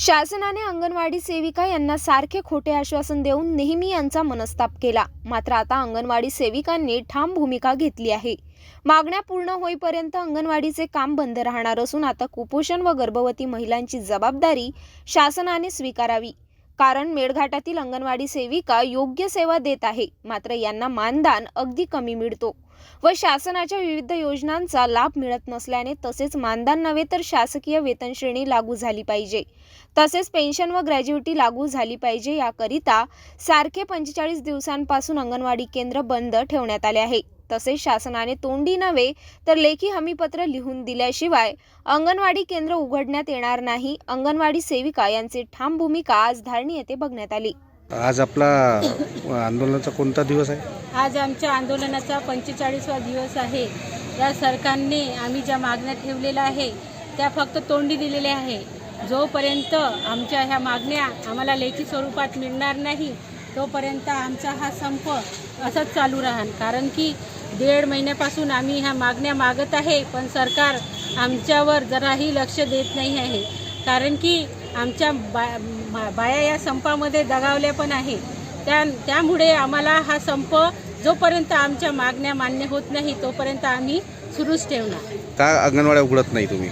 शासनाने अंगणवाडी सेविका यांना सारखे खोटे आश्वासन देऊन नेहमी यांचा मनस्ताप केला. मात्र आता अंगणवाडी सेविकांनी ठाम भूमिका घेतली आहे. मागण्या पूर्ण होईपर्यंत अंगणवाडीचे काम बंद राहणार असून आता कुपोषण व गर्भवती महिलांची जबाबदारी शासनाने स्वीकारावी. कारण मेळघाटातील अंगणवाडी सेविका योग्य सेवा देत आहे मात्र यांना मानदान अगदी कमी मिळतो व शासनाच्या विविध योजनांचा लाभ मिळत नसल्याने तसेच मानधन नव्हे तर शासकीय वेतन श्रेणी लागू झाली पाहिजे. तसेच पेन्शन व ग्रॅज्युटी लागू झाली पाहिजे याकरिता सारखे पंचेचाळीस दिवसांपासून अंगणवाडी केंद्र बंद ठेवण्यात आले आहे. तसेच शासनाने तोंडी नव्हे तर लेखी हमीपत्र लिहून दिल्याशिवाय अंगणवाडी केंद्र उघडण्यात येणार नाही. अंगणवाडी सेविका यांची ठाम भूमिका आज धारणी येथे बघण्यात आली. आज आपला आंदोलनाचा कोणता दिवस आहे? आज आमच्या आंदोलनाचा पंचेचाळीसवा दिवस आहे. या सरकारने आम्ही ज्या मागण्या ठेवलेल्या आहे त्या फक्त तोंडी दिलेल्या आहे. जोपर्यंत आमच्या ह्या मागण्या आम्हाला लेखी स्वरूपात मिळणार नाही तोपर्यंत आमचा हा संप असंच चालू राहणार. कारण की दीड महिन्यापासून आम्ही ह्या मागण्या मागत आहे पण सरकार आमच्यावर जराही लक्ष देत नाही आहे. कारण की आमच्या बा बाया या संपामध्ये दगावल्या पण आहे. त्या त्यामुळे आम्हाला हा संप जोपर्यंत आमच्या मागण्या मान्य होत नाही तोपर्यंत आम्ही सुरूच ठेवणार. का अंगणवाड्या उघडत नाही तुम्ही?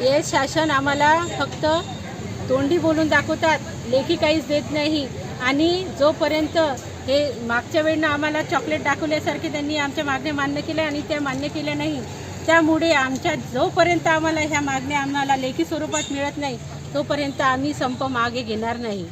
हे शासन आम्हाला फक्त तोंडी बोलून दाखवतात लेखी काहीच देत नाही. आणि जोपर्यंत हे मागच्या वेळेनं आम्हाला चॉकलेट दाखवल्यासारखे त्यांनी आमच्या मागण्या मान्य केल्या आणि त्या मान्य केल्या नाही. त्यामुळे आमच्या जोपर्यंत आम्हाला ह्या मागण्या आम्हाला लेखी स्वरूपात मिळत नाही तोपर्यंत आम्ही संप मागे घेणार नाही.